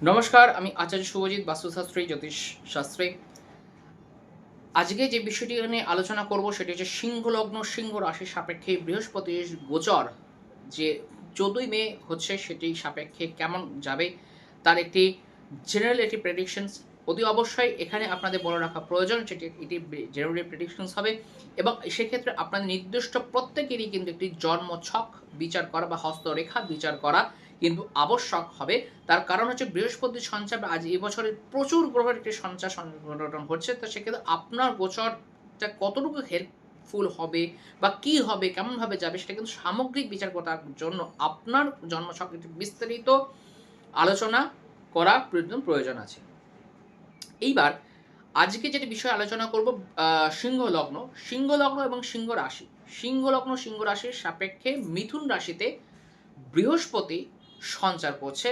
নমস্কার, আমি আচার্য শুভজিৎ বাস্তুশাস্ত্রী, জ্যোতিষ শাস্ত্রে। আজকে যে বিষয়টি নিয়ে আলোচনা করব সেটি হচ্ছে সিংহ লগ্ন সিংহ রাশির সাপেক্ষে বৃহস্পতির গোচর। যে চোদ্দই মে হচ্ছে সেটি সাপেক্ষে কেমন যাবে তার একটি জেনারেল একটি প্রেডিকশনস অতি অবশ্যই এখানে আপনাদের বলে রাখা প্রয়োজন সেটি এটি জেনারেল প্রেডিকশনস হবে এবং সেক্ষেত্রে আপনাদের নির্দিষ্ট প্রত্যেকেরই কিন্তু একটি জন্ম ছক বিচার করা বা হস্তরেখা বিচার করা কিন্তু আবশ্যক হবে। তার কারণ হচ্ছে বৃহস্পতির সঞ্চার আজ এই প্রচুর গ্রহের একটি সঞ্চার সংগঠন হচ্ছে তো সেক্ষেত্রে আপনার গোচরটা কতটুকু হেল্পফুল হবে বা কি হবে, কেমনভাবে যাবে, সেটা কিন্তু সামগ্রিক বিচার করার জন্য আপনার জন্মছক বিস্তারিত আলোচনা করা প্রয়োজন প্রয়োজন আছে। এইবার আজকে যেটি বিষয়ে আলোচনা করব সিংহ লগ্ন। সিংহ লগ্ন এবং সিংহ রাশি। সিংহ লগ্ন, সিংহ রাশির সাপেক্ষে মিথুন রাশিতে বৃহস্পতি সঞ্চার করছে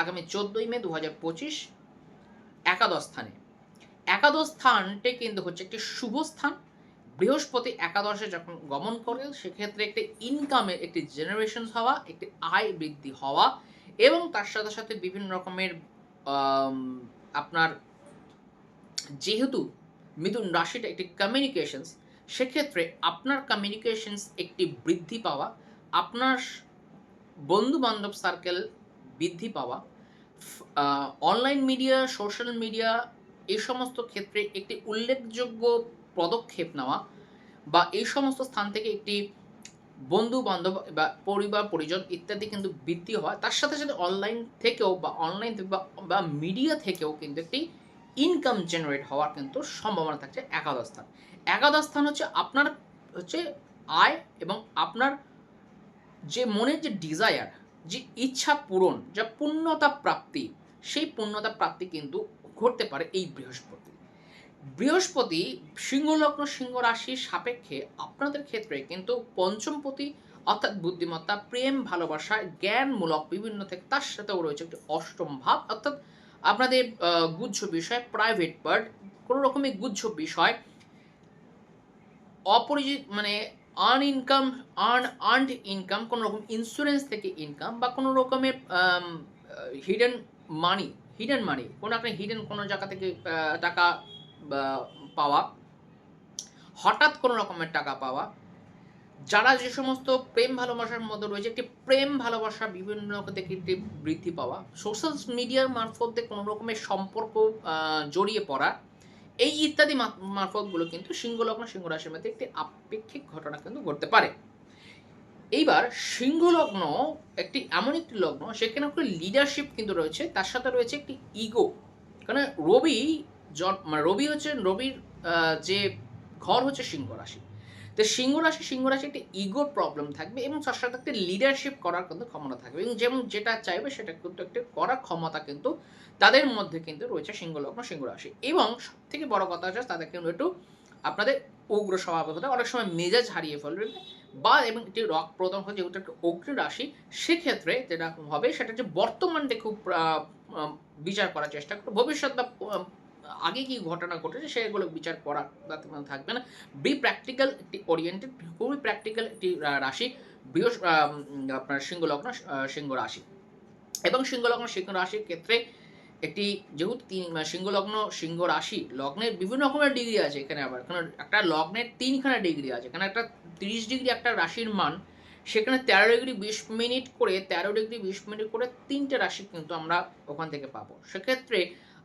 আগামী চোদ্দোই মে দু হাজার পঁচিশ একাদশ স্থানে। একাদশ স্থানটি কিন্তু হচ্ছে একটি শুভ স্থান। বৃহস্পতি একাদশে যখন গমন করে, সেক্ষেত্রে একটি ইনকামের একটি জেনারেশন হওয়া, একটি আয় বৃদ্ধি হওয়া এবং তার সাথে সাথে বিভিন্ন রকমের আপনার যেহেতু মিথুন রাশিটা একটি কমিউনিকেশনস সেক্ষেত্রে আপনার কমিউনিকেশনস একটি বৃদ্ধি পাওয়া, আপনার বন্ধু বান্ধব সার্কেল বৃদ্ধি পাওয়া অনলাইন মিডিয়া সোশ্যাল মিডিয়া এই সমস্ত ক্ষেত্রে একটি উল্লেখযোগ্য পদক্ষেপ নেওয়া বা এই সমস্ত স্থান থেকে একটি বন্ধু বান্ধব বা পরিবার, পরিজন ইত্যাদি কিন্তু বৃদ্ধি হয় তার সাথে সাথে অনলাইন থেকেও বা অনলাইন বা মিডিয়া থেকেও কিন্তু একটি ইনকাম জেনারেট হওয়ার কিন্তু সম্ভাবনা থাকছে একাদশ স্থান। একাদশ স্থান হচ্ছে আপনার, হচ্ছে আয় এবং আপনার যে মনের যে ডিজায়ার যে ইচ্ছা পূরণ, যা পূর্ণতা প্রাপ্তি, সেই পূর্ণতা প্রাপ্তি কিন্তু ঘটতে পারে এই বৃহস্পতি। বৃহস্পতি সিংহলগ্ন সিংহ রাশির সাপেক্ষে আপনাদের ক্ষেত্রে কিন্তু পঞ্চমপতি অর্থাৎ বুদ্ধিমত্তা, প্রেম, ভালোবাসা, জ্ঞানমূলক বিভিন্ন থেকে তার সাথেও রয়েছে একটি অষ্টম ভাব, অর্থাৎ আপনাদের গুচ্ছ বিষয় প্রাইভেট পার্ট কোনো রকমের গুচ্ছ বিষয়, অপরিচিত মানে earn income earn earned income কোনো রকম ইন্স্যুরেন্স থেকে ইনকাম বা কোনো রকমের হিডেন মানি হিডেন মানি কোনো একটা হিডেন কোনো জায়গা থেকে টাকা পাওয়া, হঠাৎ কোনো রকমের টাকা পাওয়া, যারা যে সমস্ত প্রেম ভালোবাসার মধ্যে রয়েছে, একটি প্রেম ভালোবাসা বিভিন্ন রকম থেকে একটি বৃদ্ধি পাওয়া সোশ্যাল মিডিয়ার মারফতে কোনো রকমের সম্পর্ক জড়িয়ে পড়া এই ইত্যাদি মারফতগুলো কিন্তু সিংহলগ্ন সিংহ রাশির মধ্যে একটি আপেক্ষিক ঘটনা কিন্তু ঘটতে পারে। এইবার সিংহলগ্ন একটি এমন একটি লগ্ন, সেখানে একটা লিডারশিপ কিন্তু রয়েছে, তার সাথে রয়েছে একটি ইগো কারণ রবি মানে রবি হচ্ছে রবির যে ঘর হচ্ছে সিংহ রাশি তো সিংহ রাশি সিংহ রাশি একটি ইগোর প্রবলেম থাকবে এবং তার সাথে একটা লিডারশিপ করার কিন্তু ক্ষমতা থাকবে এবং যেমন যেটা চাইবে সেটা কিন্তু একটা করার ক্ষমতা কিন্তু তাদের মধ্যে কিন্তু রয়েছে সিংহ লগ্ন, সিংহ রাশি। এবং সব থেকে বড় কথা হচ্ছে তাদের কিন্তু একটু আপনাদের উগ্র স্বভাব হতে অনেক সময় মেজাজ হারিয়ে ফেলবে বা এবং একটি রক প্রদান হচ্ছে যেহেতু একটা অগ্নি রাশি, সেক্ষেত্রে যেটা হবে সেটা হচ্ছে বর্তমানটা খুব বিচার করার চেষ্টা করবে। ভবিষ্যৎ বা আগে কি ঘটনা ঘটেছে সেগুলো বিচার করা থাকবে না। বি প্র্যাকটিক্যাল একটি ওরিয়েন্টেড খুবই প্র্যাকটিক্যাল একটি রাশি। বৃহস্প আপনার সিংহ লগ্ন সিংহ রাশি এবং সিংহ লগ্ন সিংহ রাশির ক্ষেত্রে একটি যেহেতু তিন মানে সিংহ সিংহ রাশি লগ্নের বিভিন্ন রকমের ডিগ্রি আছে এখানে আবার। এখানে একটা লগ্নের তিনখানা ডিগ্রি আছে। এখানে একটা তিরিশ ডিগ্রি একটা রাশির মান, সেখানে তেরো ডিগ্রি বিশ মিনিট করে, তেরো ডিগ্রি বিশ মিনিট করে তিনটে রাশি কিন্তু আমরা ওখান থেকে পাবো। সেক্ষেত্রে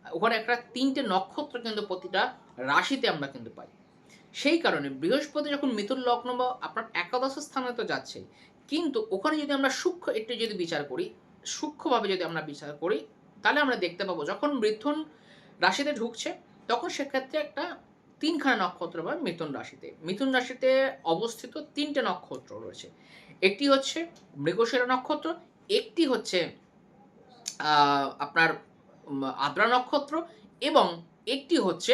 ওখানে একটা তিনটে নক্ষত্র কিন্তু প্রতিটা রাশিতে আমরা কিন্তু পাই। সেই কারণে বৃহস্পতি যখন মিথুন লগ্ন বা আপনার একাদশ স্থানে তো যাচ্ছে, কিন্তু ওখানে যদি আমরা সূক্ষ্ম একটু যদি বিচার করি, সূক্ষ্মভাবে যদি আমরা বিচার করি, তাহলে আমরা দেখতে পাবো যখন মিথুন রাশিতে ঢুকছে, তখন সেক্ষেত্রে একটা তিনখানা নক্ষত্র বা মিথুন রাশিতে। মিথুন রাশিতে অবস্থিত তিনটে নক্ষত্র রয়েছে। একটি হচ্ছে মৃগশিরা নক্ষত্র, একটি হচ্ছে আপনার আদ্রা নক্ষত্র এবং একটি হচ্ছে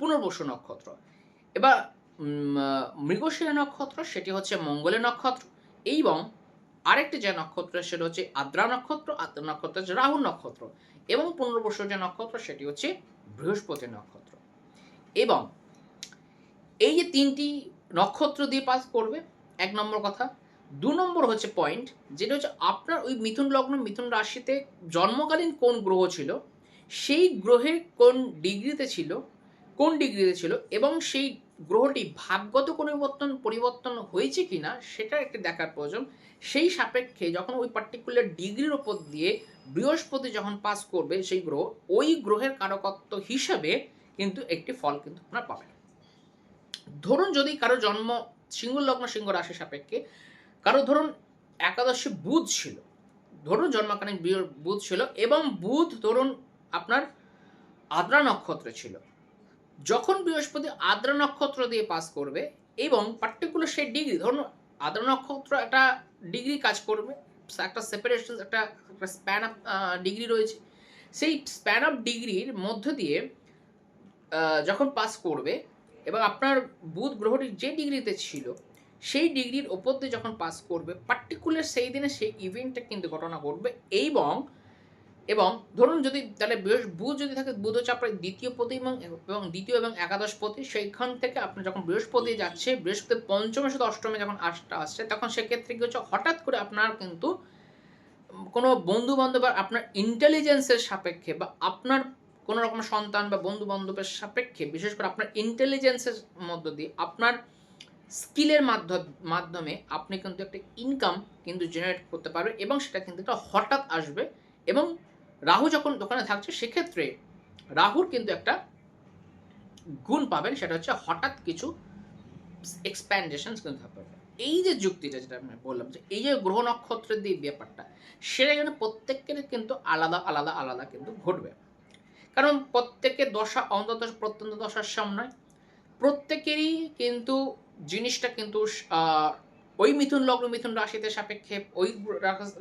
পুনর্বসু নক্ষত্র। এবার মৃগশিরা নক্ষত্র, সেটি হচ্ছে মঙ্গলের নক্ষত্র এবং আরেকটি যে নক্ষত্র, সেটা হচ্ছে আদ্রা নক্ষত্র আদ্রা নক্ষত্র হচ্ছে রাহু নক্ষত্র এবং পুনর্বসু যে নক্ষত্র, সেটি হচ্ছে বৃহস্পতি নক্ষত্র এবং এই যে তিনটি নক্ষত্র দিয়ে পাস করবে, এক নম্বর কথা দু নম্বর হচ্ছে পয়েন্ট যেটা হচ্ছে আপনার ওই মিথুন লগ্ন, মিথুন রাশিতে জন্মকালীন কোন গ্রহ ছিল, সেই গ্রহের কোন ডিগ্রিতে ছিল, কোন ডিগ্রিতে ছিল, এবং সেই গ্রহটি ভাগ্যত কোনো পরিবর্তন পরিবর্তন হয়েছে কি না সেটা একটি দেখার প্রয়োজন। সেই সাপেক্ষে যখন ওই পার্টিকুলার ডিগ্রির ওপর দিয়ে বৃহস্পতি যখন পাস করবে সেই গ্রহ, ওই গ্রহের কারকত্ব হিসাবে কিন্তু একটি ফল কিন্তু আপনার পাবেন। ধরুন যদি কারও জন্ম সিংহ লগ্ন সিংহ রাশি সাপেক্ষে কারও ধরুন একাদশে বুধ ছিল, ধরুন জন্মকালীন বুধ ছিল এবং বুধ ধরুন আপনার আদ্রা নক্ষত্রে ছিল। যখন বৃহস্পতি আদ্রা নক্ষত্র দিয়ে পাস করবে এবং পার্টিকুলার সেই ডিগ্রি ধরুন আদ্রা নক্ষত্র একটা ডিগ্রি কাজ করবে, একটা সেপারেশন একটা একটা স্প্যান অফ ডিগ্রি রয়েছে। সেই স্প্যান অফ ডিগ্রির মধ্য দিয়ে যখন পাস করবে এবং আপনার বুধ গ্রহটি যে ডিগ্রিতে ছিল সেই ডিগ্রির ওপর দিয়ে যখন পাস করবে পার্টিকুলার সেই দিনে সেই ইভেন্টটা কিন্তু ঘটনা ঘটবে এবং এবং ধরুন যদি তাহলে বুধ যদি থাকে বুধ হচ্ছে আপনার দ্বিতীয় পতি এবং দ্বিতীয় এবং একাদশ পতি, সেইখান থেকে আপনি যখন বৃহস্পতি যাচ্ছে, বৃহস্পতি পঞ্চমের সাথে অষ্টমে যখন আসটা আসছে, তখন সেক্ষেত্রে কি হচ্ছে, হঠাৎ করে আপনার কিন্তু কোনো বন্ধু বান্ধব আপনার ইন্টেলিজেন্সের সাপেক্ষে বা আপনার কোনো রকম সন্তান বা বন্ধু বান্ধবের সাপেক্ষে, বিশেষ করে আপনার ইন্টেলিজেন্সের মধ্য দিয়ে আপনার স্কিলের মাধ্যম আপনি কিন্তু একটা ইনকাম কিন্তু জেনারেট করতে পারবে এবং সেটা কিন্তু একটা হঠাৎ আসবে এবং রাহু যখন দোকানে থাকছে সেক্ষেত্রে রাহুর কিন্তু একটা গুণ পাবেন, সেটা হচ্ছে হঠাৎ কিছু এক্সপ্যান্ডেশন কিন্তু থাকবে এই যে যুক্তিটা যেটা আমি বললাম যে এই যে গ্রহ নক্ষত্রের দিয়ে ব্যাপারটা, সেটা কিন্তু প্রত্যেকের কিন্তু আলাদা আলাদা আলাদা কিন্তু ঘটবে। কারণ প্রত্যেকের দশা, অন্তত প্রত্যন্ত দশার সামনে প্রত্যেকেরই কিন্তু জিনিসটা কিন্তু ওই মিথুন লগ্ন, মিথুন রাশিতে সাপেক্ষে ওই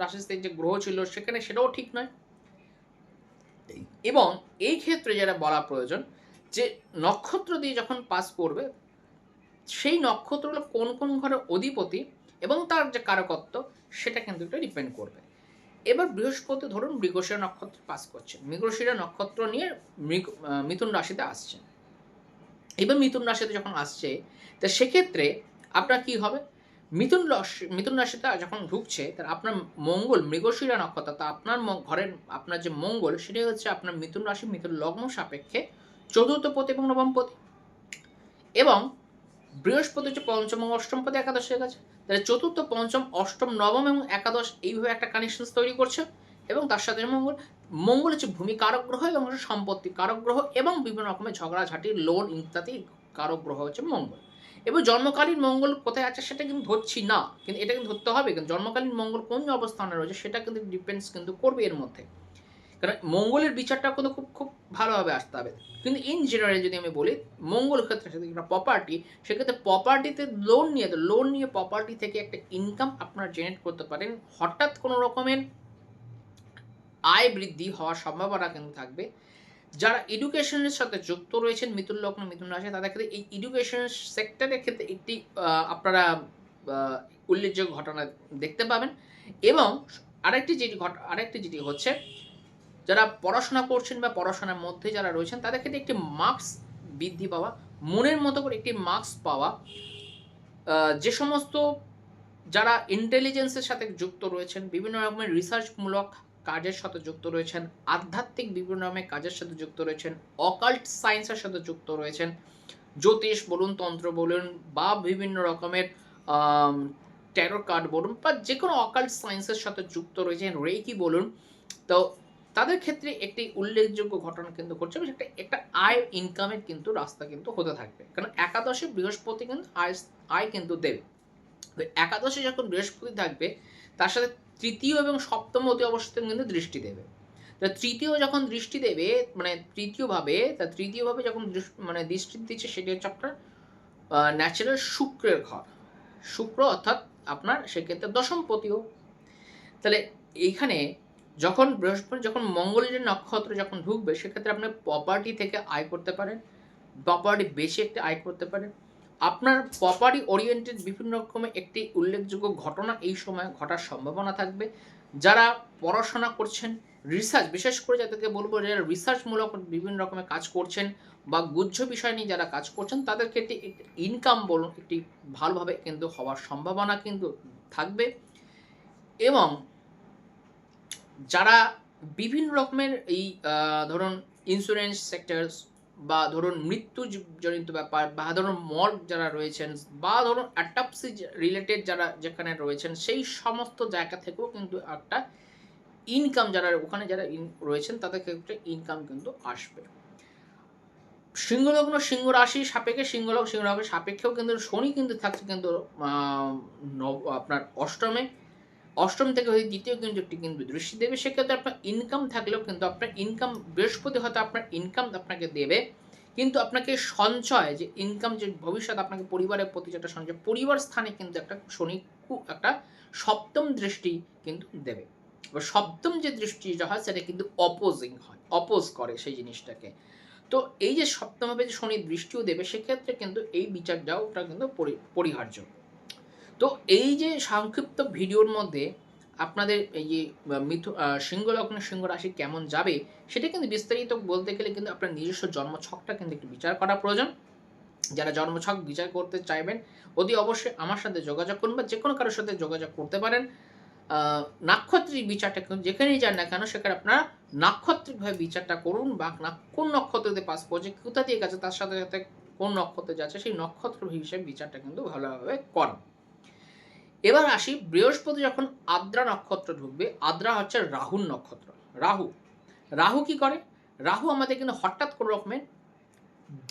রাশিতে যে গ্রহ ছিল সেখানে সেটাও ঠিক নয়। এবং এই ক্ষেত্রে যেটা বলা প্রয়োজন, যে নক্ষত্র দিয়ে যখন পাস করবে, সেই নক্ষত্রগুলো কোন কোন ঘরের অধিপতি এবং তার যে কারকত্ব, সেটা কিন্তু একটু ডিপেন্ড করবে। এবার বৃহস্পতি, ধরুন মৃগশিরা নক্ষত্র পাস করছেন মৃগশিরা নক্ষত্র নিয়ে মৃগ মিথুন রাশিতে আসছেন এবার মিথুন রাশিতে যখন আসছে, তা সেক্ষেত্রে আপনার কি হবে? মিথুন রাশি মিথুন রাশিতে যখন ঢুকছে তার আপনার মঙ্গল, মৃগশিরা নক্ষত্র, তা আপনার ঘরের আপনার যে মঙ্গল, সেটাই হচ্ছে আপনার মিথুন রাশি, মিথুন লগ্ন সাপেক্ষে চতুর্থ পতি এবং নবম পতি। এবং বৃহস্পতি হচ্ছে পঞ্চম এবং অষ্টম পদে একাদশের কাছে তাহলে চতুর্থ, পঞ্চম, অষ্টম, নবম এবং একাদশ এইভাবে একটা কানেকশন তৈরি করছে। এবং তার সাথে মঙ্গল মঙ্গল হচ্ছে ভূমি কারক গ্রহ এবং সম্পত্তি কারক গ্রহ এবং বিভিন্ন রকমের ঝগড়াঝাটি, লোন ইত্যাদি কারক গ্রহ হচ্ছে মঙ্গল। এবার জন্মকালীন মঙ্গল কোথায় আছে সেটা কিন্তু ধরছি না, কিন্তু এটা কিন্তু ধরতে হবে কিন্তু জন্মকালীন মঙ্গল কোন অবস্থানে রয়েছে সেটা কিন্তু ডিপেন্ডস কিন্তু করবে এর মধ্যে। কারণ মঙ্গলের বিচারটা কিন্তু খুব খুব ভালোভাবে আসতে হবে। কিন্তু ইন জেনারেল যদি আমি বলি, মঙ্গল ক্ষেত্রে যদি একটা প্রপার্টি সেক্ষেত্রে প্রপার্টিতে লোন নিয়ে লোন নিয়ে প্রপার্টি থেকে একটা ইনকাম আপনারা জেনারেট করতে পারেন, হঠাৎ কোনো রকমের আয় বৃদ্ধি হওয়ার সম্ভাবনা কিন্তু থাকবে। যারা এডুকেশনের সাথে যুক্ত রয়েছেন, মিথুন লগ্ন, মিথুন রাশি, তাদের ক্ষেত্রে এই এডুকেশন সেক্টরের ক্ষেত্রে একটি আপনারা উল্লেখযোগ্য ঘটনা দেখতে পাবেন। এবং আরেকটি যেটি ঘট, আরেকটি যেটি হচ্ছে, যারা পড়াশোনা করছেন বা পড়াশোনার মধ্যে যারা রয়েছেন, তাদের ক্ষেত্রে একটি মার্কস বৃদ্ধি পাওয়া, মনের মতো করে একটি মার্কস পাওয়া যে সমস্ত যারা ইন্টেলিজেন্সের সাথে যুক্ত রয়েছেন, বিভিন্ন রকমের রিসার্চমূলক কাজের সাথে যুক্ত রয়েছেন, আধ্যাত্মিক বিভিন্ন রকমের কাজের সাথে যুক্ত রয়েছেন, অকাল্ট সায়েন্সের সাথে যুক্ত রয়েছেন, জ্যোতিষ বলুন, তন্ত্র বলুন বা বিভিন্ন রকমের ট্যারো কার্ড বলুন বা যে কোনো অকাল্ট সায়েন্সের সাথে যুক্ত রয়েছেন রেকি বলুন, তো তাদের ক্ষেত্রে একটি উল্লেখযোগ্য ঘটনা কিন্তু ঘটছে, এবং সেটা একটা আয় ইনকামের কিন্তু রাস্তা কিন্তু হতে থাকবে। কারণ একাদশে বৃহস্পতি কিন্তু আয় আয় কিন্তু দেবে। একাদশে যখন বৃহস্পতি থাকবে, তার সাথে তৃতীয় এবং সপ্তম অতি অবস্থাতে কিন্তু দৃষ্টি দেবে। তা তৃতীয় যখন দৃষ্টি দেবে মানে তৃতীয়ভাবে, তা তৃতীয়ভাবে যখন মানে দৃষ্টি দিচ্ছে সেটি হচ্ছে আপনার ন্যাচারাল শুক্রের ঘর। শুক্র অর্থাৎ আপনার সেক্ষেত্রে দশম পতিও। তাহলে এইখানে যখন বৃহস্পতি, যখন মঙ্গলের নক্ষত্র যখন ঢুকবে, সেক্ষেত্রে আপনি প্রপার্টি থেকে আয় করতে পারেন। প্রপার্টি বেশি একটি আয় করতে পারেন। আপনার প্রপার্টি ওরিয়েন্টেড বিভিন্ন রকমের একটি উল্লেখযোগ্য ঘটনা এই সময় ঘটার সম্ভাবনা থাকবে। যারা পড়াশোনা করছেন রিসার্চ বিশেষ করে যাদেরকে বলব যারা রিসার্চমূলক বিভিন্ন রকমের কাজ করছেন বা গুজ্জ বিষয় নিয়ে যারা কাজ করছেন, তাদেরকে একটি ইনকাম বলুন, একটি ভালোভাবে কিন্তু হওয়ার সম্ভাবনা কিন্তু থাকবে। এবং যারা বিভিন্ন রকমের এই ধরুন ইন্স্যুরেন্স সেক্টর বা ধরুন মৃত্যু জনিত ব্যাপার বা ধরুন মর্গ যারা রয়েছেন বা ধরুন অ্যাটাপসি রিলেটেড যারা যেখানে রয়েছেন, সেই সমস্ত জায়গা থেকেও কিন্তু একটা ইনকাম যারা, ওখানে যারা in- রয়েছেন, তাদের ক্ষেত্রে ইনকাম কিন্তু আসবে। সিংহলগ্ন সিংহ রাশি সাপেক্ষে, সিংহলগ্ন সিংহ সাপেক্ষেও কিন্তু শনি কিন্তু থাকছে কিন্তু আপনার অষ্টমে। অষ্টম থেকে হয়ে দ্বিতীয় একটি কিন্তু দৃষ্টি দেবে, সেক্ষেত্রে আপনার ইনকাম থাকলেও কিন্তু আপনার ইনকাম বৃহস্পতি হয়তো আপনার ইনকাম আপনাকে দেবে, কিন্তু আপনাকে সঞ্চয়, যে ইনকাম যে ভবিষ্যৎ আপনাকে পরিবারের প্রতি যেটা সঞ্চয়, পরিবার স্থানে কিন্তু একটা শনি একটা সপ্তম দৃষ্টি কিন্তু দেবে। এবার সপ্তম যে দৃষ্টি যেটা হয়, সেটা কিন্তু অপোজিং হয় অপোজ করে সেই জিনিসটাকে। তো এই যে সপ্তমভাবে যে শনি দৃষ্টিও দেবে, সেক্ষেত্রে কিন্তু এই বিচারটাও ওটা কিন্তু পরি- পরিহার্য। তো এই যে সংক্ষিপ্ত ভিডিওর মধ্যে আপনাদের এই যে মিথু সিংহ লগ্ন সিংহ রাশি কেমন যাবে, সেটা কিন্তু বিস্তারিত বলতে গেলে কিন্তু আপনার নিজস্ব জন্মছকটা কিন্তু একটু বিচার করা প্রয়োজন। যারা জন্মছক বিচার করতে চাইবেন, অতি অবশ্যই আমার সাথে যোগাযোগ করুন বা যে কোনো কারোর সাথে যোগাযোগ করতে পারেন। নাক্ষত্রিক বিচারটা কিন্তু যেখানেই যান না কেন, সেখানে আপনারা নাক্ষত্রিকভাবে বিচারটা করুন বা কোন নক্ষত্রতে পাস করছে কোথা দিয়ে গেছে, তার সাথে সাথে কোন নক্ষত্রে যাচ্ছে, সেই নক্ষত্র হিসেবে বিচারটা কিন্তু ভালোভাবে করেন। এবার আসি বৃহস্পতি যখন আদ্রা নক্ষত্র ঢুকবে, আদ্রা হচ্ছে রাহুর নক্ষত্র, রাহু। রাহু কি করে? রাহু আমাদের কিন্তু হঠাৎ কোনো রকমের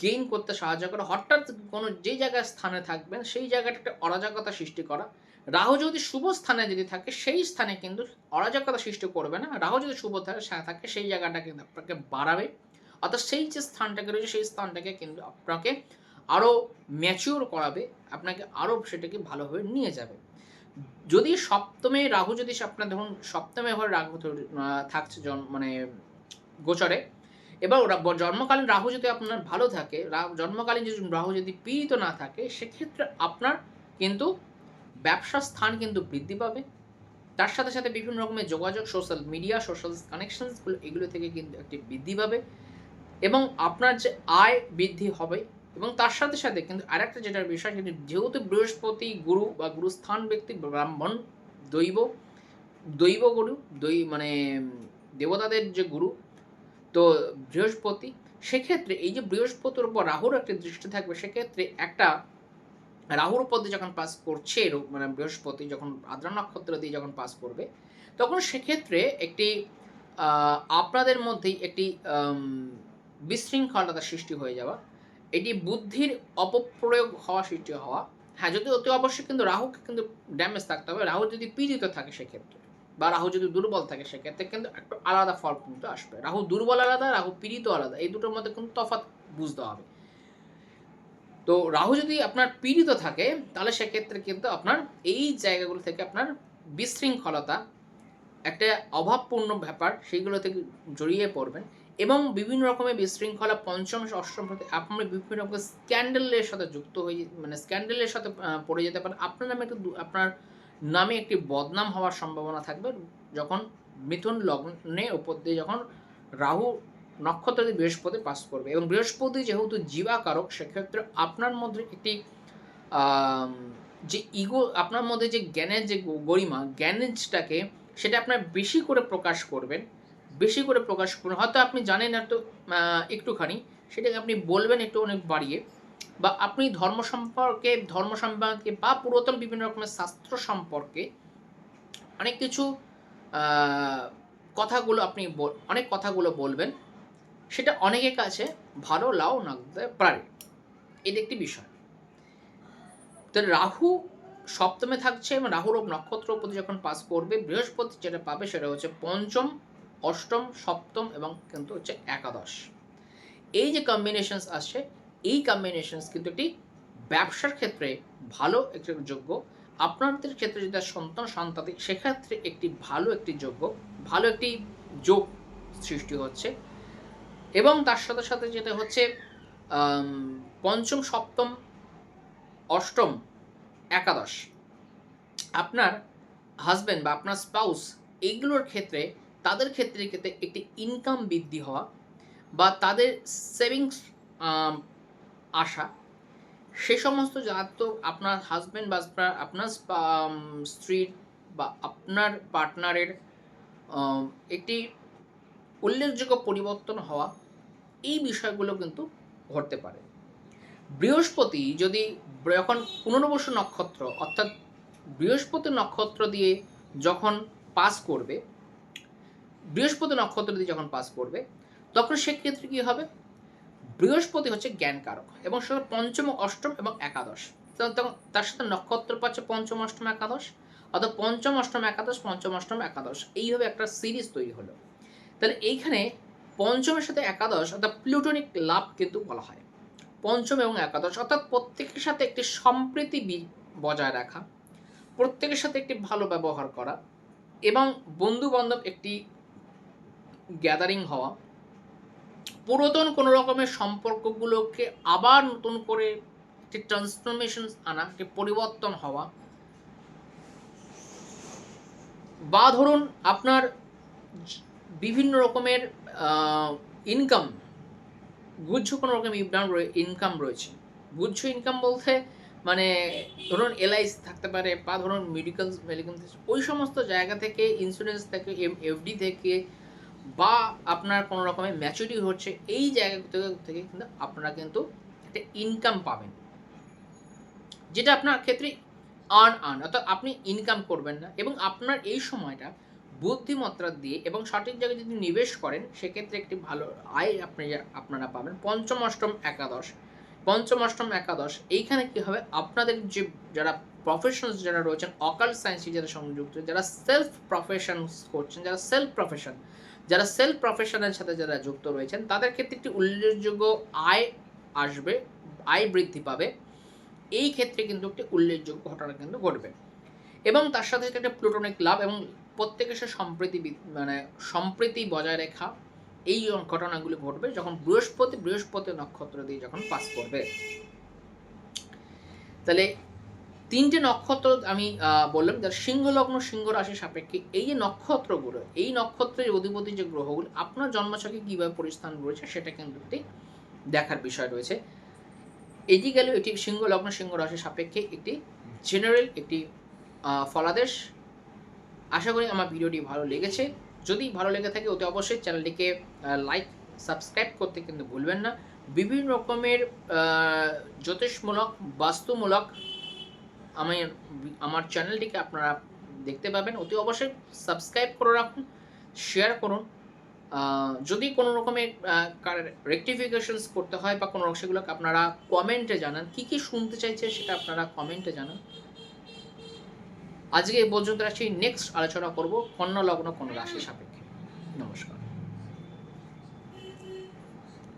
গেইন করতে সাহায্য করে। হঠাৎ কোনো যে জায়গায় স্থানে থাকবেন, সেই জায়গাটা একটা অরাজকতা সৃষ্টি করা। রাহু যদি শুভ স্থানে যদি থাকে, সেই স্থানে কিন্তু অরাজকতা সৃষ্টি করবে না। রাহু যদি শুভ থাকে, সেই জায়গাটা কিন্তু আপনাকে বাড়াবে। অর্থাৎ সেই যে স্থানটাকে রয়েছে, সেই স্থানটাকে কিন্তু আপনাকে আরও ম্যাচিওর করাবে। আপনাকে আরও সেটাকে ভালোভাবে নিয়ে যাবে। যদি সপ্তমে রাহু, যদি আপনার ধরুন সপ্তমে ঘরে রাহু থাকছে মানে গোচরে, এবার ওরা জন্মকালীন রাহু যদি আপনার ভালো থাকে জন্মকালীন যদি রাহু যদি পীড়িত না থাকে, সেক্ষেত্রে আপনার কিন্তু ব্যবসার স্থান কিন্তু বৃদ্ধি পাবে। তার সাথে সাথে বিভিন্ন রকমের যোগাযোগ সোশ্যাল মিডিয়া সোশ্যাল কানেকশনসগুলো এগুলো থেকে কিন্তু একটি বৃদ্ধি পাবে এবং আপনার যে আয় বৃদ্ধি হবে এবং তার সাথে সাথে কিন্তু আরেকটা যেটার বিষয় সেটি যেহেতু বৃহস্পতি গুরু বা গুরুস্থান ব্যক্তি, ব্রাহ্মণ, দৈব দৈব গুরু, দৈ মানে দেবতাদের যে গুরু, তো বৃহস্পতি, সেক্ষেত্রে এই যে বৃহস্পতির উপর রাহুর একটা দৃষ্টি থাকবে, সেক্ষেত্রে একটা রাহুর দিয়ে যখন পাস করছে মানে বৃহস্পতি যখন আদ্রা নক্ষত্র দিয়ে যখন পাস করবে, তখন সেক্ষেত্রে একটি আপনাদের মধ্যেই একটি বিশৃঙ্খলতা সৃষ্টি হয়ে যাওয়া এটি বুদ্ধির অপপ্রয়োগ হওয়া, সৃষ্টি হওয়া। হ্যাঁ যদি অতি অবশ্যই কিন্তু রাহুকে কিন্তু ড্যামেজ থাকতে হবে। রাহু যদি পীড়িত থাকে সেক্ষেত্রে বা রাহু যদি দুর্বল থাকে সেক্ষেত্রে কিন্তু একটু আলাদা ফল কিন্তু আসবে। রাহু দুর্বল আলাদা, রাহু পীড়িত আলাদা, এই দুটোর মধ্যে কিন্তু তফাৎ বুঝতে হবে। তো রাহু যদি আপনার পীড়িত থাকে, তাহলে সেক্ষেত্রে কিন্তু আপনার এই জায়গাগুলো থেকে আপনার বিশৃঙ্খলতা একটা অভাবপূর্ণ ব্যাপার, সেইগুলো থেকে জড়িয়ে পড়বেন। এবং বিভিন্ন রকমের বিশৃঙ্খলা পঞ্চম অষ্টম প্রতি আপনার বিভিন্ন রকমের স্ক্যান্ডেলের সাথে যুক্ত হয়ে মানে স্ক্যান্ডেলের সাথে পড়ে যেতে পারেন। আপনার নামে একটু আপনার নামে একটি বদনাম হওয়ার সম্ভাবনা থাকবে। যখন মিথুন লগ্নে উপর দিয়ে যখন রাহু নক্ষত্র দিয়ে বৃহস্পতি পাস করবে এবং বৃহস্পতি যেহেতু জীবাকারক, সেক্ষেত্রে আপনার মধ্যে একটি যে ইগো, আপনার মধ্যে যে জ্ঞানের যে গরিমা জ্ঞানেজটাকে সেটা আপনার বেশি করে প্রকাশ করবেন। বেশি করে প্রকাশ করবেন হয়তো আপনি জানেন আহ, একটুখানি। সেটাকে আপনি বলবেন একটু অনেক বাড়িয়ে। বা আপনি ধর্ম সম্পর্কে ধর্ম সম্পর্কে বা পুরাতন বিভিন্ন রকমের শাস্ত্র সম্পর্কে অনেক কিছু কথাগুলো আপনি অনেক কথাগুলো বলবেন। সেটা অনেকের কাছে ভালো লাও লাগতে পারে। এটা একটি বিষয়। তো রাহু সপ্তমে থাকছে এবং রাহুর নক্ষত্র প্রতি যখন পাস করবে বৃহস্পতি যেটা পাবে সেটা হচ্ছে পঞ্চম অষ্টম, সপ্তম এবং কিন্তু হচ্ছে একাদশ। এই যে কম্বিনেশনস আসছে, এই কম্বিনেশনস কিন্তু একটি ব্যবসার ক্ষেত্রে ভালো একটি যোগ্য। আপনাদের ক্ষেত্রে যদি সন্তান সন্তাতি সেক্ষেত্রে একটি ভালো একটি যোগ্য, ভালো একটি যোগ সৃষ্টি হচ্ছে। এবং তার সাথে সাথে যেটা হচ্ছে পঞ্চম, সপ্তম, অষ্টম, একাদশ। আপনার হাজব্যান্ড বা আপনার স্পাউস এইগুলোর ক্ষেত্রে তাদের ক্ষেত্রে ক্ষেত্রে একটি ইনকাম বৃদ্ধি হওয়া বা তাদের সেভিংস আসা, সে সমস্ত জাতক আপনার হাজব্যান্ড বা আপনার- আপনার স্ত্রীর বা আপনার পার্টনারের একটি উল্লেখযোগ্য পরিবর্তন হওয়া এই বিষয়গুলো কিন্তু ঘটতে পারে। বৃহস্পতি যদি যখন পুনর্বসু নক্ষত্র অর্থাৎ বৃহস্পতি নক্ষত্র দিয়ে যখন পাস করবে বৃহস্পতি নক্ষত্র দিয়ে যখন পাস করবে, তখন সেক্ষেত্রে কী হবে? বৃহস্পতি হচ্ছে জ্ঞান কারক এবং সে পঞ্চম, অষ্টম এবং একাদশ। তখন তার সাথে নক্ষত্র পাচ্ছে পঞ্চম, অষ্টম, একাদশ। অর্থাৎ পঞ্চম, অষ্টম, একাদশ, পঞ্চম, অষ্টম, একাদশ। এইভাবে একটা সিরিজ তৈরি হলো। তাহলে এইখানে পঞ্চমের সাথে একাদশ অর্থাৎ প্লুটোনিক লাভ কিন্তু বলা হয়। পঞ্চম এবং একাদশ অর্থাৎ প্রত্যেকের সাথে একটি সম্প্রীতি বজায় রাখা, প্রত্যেকের সাথে একটি ভালো ব্যবহার করা এবং বন্ধু বান্ধব একটি গ্যাদারিং হওয়া, পুরাতন কোনো রকমের সম্পর্কগুলোকে আবার নতুন করে একটি ট্রান্সফরমেশন আনা, একটি পরিবর্তন হওয়া। বা ধরুন আপনার বিভিন্ন রকমের ইনকাম গুচ্ছ কোনো রকম ইনকাম ইনকাম রয়েছে। গুচ্ছ ইনকাম বলতে মানে ধরুন এলআইসি থাকতে পারে বা ধরুন মেডিকেল মেডিকেল ওই সমস্ত জায়গা থেকে ইন্স্যুরেন্স থেকে এফডি থেকে বা আপনার কোনো রকমের ম্যাচুরিটি হচ্ছে, এই জায়গা থেকে কিন্তু আপনারা কিন্তু একটা ইনকাম পাবেন। যেটা আপনার ক্ষেত্রে আর্ন আর্ন অর্থাৎ আপনি ইনকাম করবেন না এবং আপনার এই সময়টা বুদ্ধিমত্তা দিয়ে এবং সঠিক জায়গায় যদি নিবেশ করেন, সেক্ষেত্রে একটি ভালো আয় আপনি, আপনারা পাবেন। পঞ্চম, অষ্টম, একাদশ। পঞ্চম, অষ্টম, একাদশ, এইখানে কি হবে? আপনাদের যে যারা প্রফেশনালস যারা রয়েছেন অকাল সায়েন্সে যারা সংযুক্ত, যারা সেলফ প্রফেশনস করছেন, যারা সেলফ প্রফেশন যারা সেলফ প্রফেশনের সাথে যারা যুক্ত রয়েছেন, তাদের ক্ষেত্রে একটি উল্লেখযোগ্য আয় আসবে, আয় বৃদ্ধি পাবে। এই ক্ষেত্রে কিন্তু একটি উল্লেখযোগ্য ঘটনা কিন্তু ঘটবে। এবং তার সাথে সাথে একটা প্লুটোনিক লাভ এবং প্রত্যেকের সাথে সম্প্রীতি মানে সম্প্রীতি বজায় রেখা, এই ঘটনাগুলি ঘটবে যখন বৃহস্পতি বৃহস্পতি নক্ষত্র দিয়ে যখন পাস করবে তাহলে তিনটে নক্ষত্র আমি বললাম যার সিংহ লগ্ন সিংহ রাশি সাপেক্ষে এই যে নক্ষত্রগুলো, এই নক্ষত্রের অধিপতি যে গ্রহগুলো, আপনার জন্মছকে কীভাবে পরিস্থান রয়েছে সেটা কিন্তু একটি দেখার বিষয় রয়েছে। এটি গেল এটি সিংহ লগ্ন সিংহ রাশি সাপেক্ষে একটি জেনারেল একটি ফলাদেশ। আশা করি আমার ভিডিওটি ভালো লেগেছে। যদি ভালো লেগে থাকে অতি অবশ্যই চ্যানেলটিকে লাইক সাবস্ক্রাইব করতে কিন্তু ভুলবেন না। বিভিন্ন রকমের জ্যোতিষমূলক, বাস্তুমূলক আমি আমার চ্যানেলটিকে আপনারা দেখতে পাবেন। অতি অবশ্যই সাবস্ক্রাইব করে রাখুন শেয়ার করুন। যদি কোনো রকমের রেকটিফিকেশনস করতে হয় বা কোনো সেগুলোকে আপনারা কমেন্টে জানান, কি কি শুনতে চাইছে সেটা আপনারা কমেন্টে জানান। আজকে এই পর্যন্ত রাখছি। নেক্সট আলোচনা করব কন্যা লগ্ন কোন রাশি সাপেক্ষে। নমস্কার।